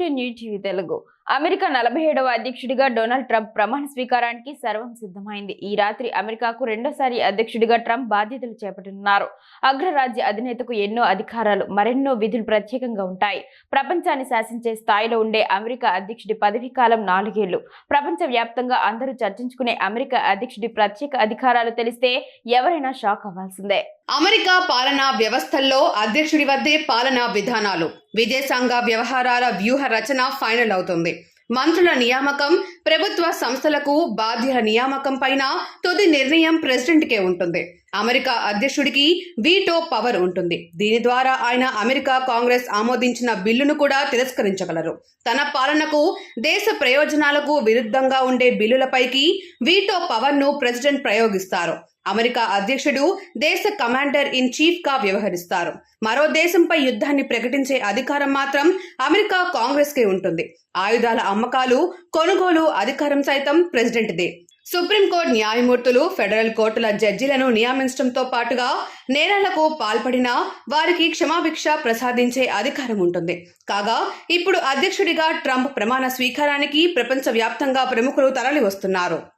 To new TV Telugu. America నలభై ఏడవ అధ్యక్షుడిగా డొనాల్డ్ ట్రంప్ ప్రమాణ స్వీకారానికి సర్వం సిద్ధమైంది. ఈ రాత్రి అమెరికాకు రెండోసారి అధ్యక్షుడిగా ట్రంప్ బాధ్యతలు చేపట్టనున్నారు. అగ్రరాజ్య అధినేతకు ఎన్నో అధికారాలు మరెన్నో విధులు ప్రత్యేకంగా ఉంటాయి. ప్రపంచాన్ని శాసించే స్థాయిలో ఉండే అమెరికా అధ్యక్షుడి పదవీ కాలం నాలుగేళ్ళు. ప్రపంచ వ్యాప్తంగా అందరూ చర్చించుకునే అమెరికా అధ్యక్షుడి ప్రత్యేక అధికారాలు తెలిస్తే ఎవరైనా షాక్ అవ్వాల్సిందే. అమెరికా పాలనా వ్యవస్థల్లో అధ్యక్షుడి వద్దే పాలనా విధానాలు. విదేశాంగ వ్యవహారాల వ్యూహ రచన ఫైనల్ అవుతుంది. మంత్రుల నియామకం ప్రభుత్వ సంస్థలకు బాధ్యుల నియామకం పైన తుది నిర్ణయం ప్రెసిడెంట్కే ఉంటుంది. అమెరికా అధ్యక్షుడికి వీటో పవర్ ఉంటుంది. దీని ద్వారా ఆయన అమెరికా కాంగ్రెస్ ఆమోదించిన బిల్లును కూడా తిరస్కరించగలరు. తన పాలనకు దేశ ప్రయోజనాలకు విరుద్ధంగా ఉండే బిల్లులపైకి వీటో పవర్ను ప్రెసిడెంట్ ప్రయోగిస్తారు. అమెరికా అధ్యక్షుడు దేశ కమాండర్ ఇన్ చీఫ్గా వ్యవహరిస్తారు. మరో దేశంపై యుద్ధాన్ని ప్రకటించే అధికారం మాత్రం అమెరికా కాంగ్రెస్కి ఉంటుంది. ఆయుధాల అమ్మకాలు కొనుగోలు అధికారం సైతం ప్రెసిడెంట్దే. సుప్రీంకోర్టు న్యాయమూర్తులు ఫెడరల్ కోర్టుల జడ్జీలను నియమించడంతో పాటుగా నేరాలకు పాల్పడిన వారికి క్షమాభిక్ష ప్రసాదించే అధికారం ఉంటుంది. కాగా ఇప్పుడు అధ్యక్షుడిగా ట్రంప్ ప్రమాణ స్వీకారానికి ప్రపంచవ్యాప్తంగా ప్రముఖులు తరలి వస్తున్నారు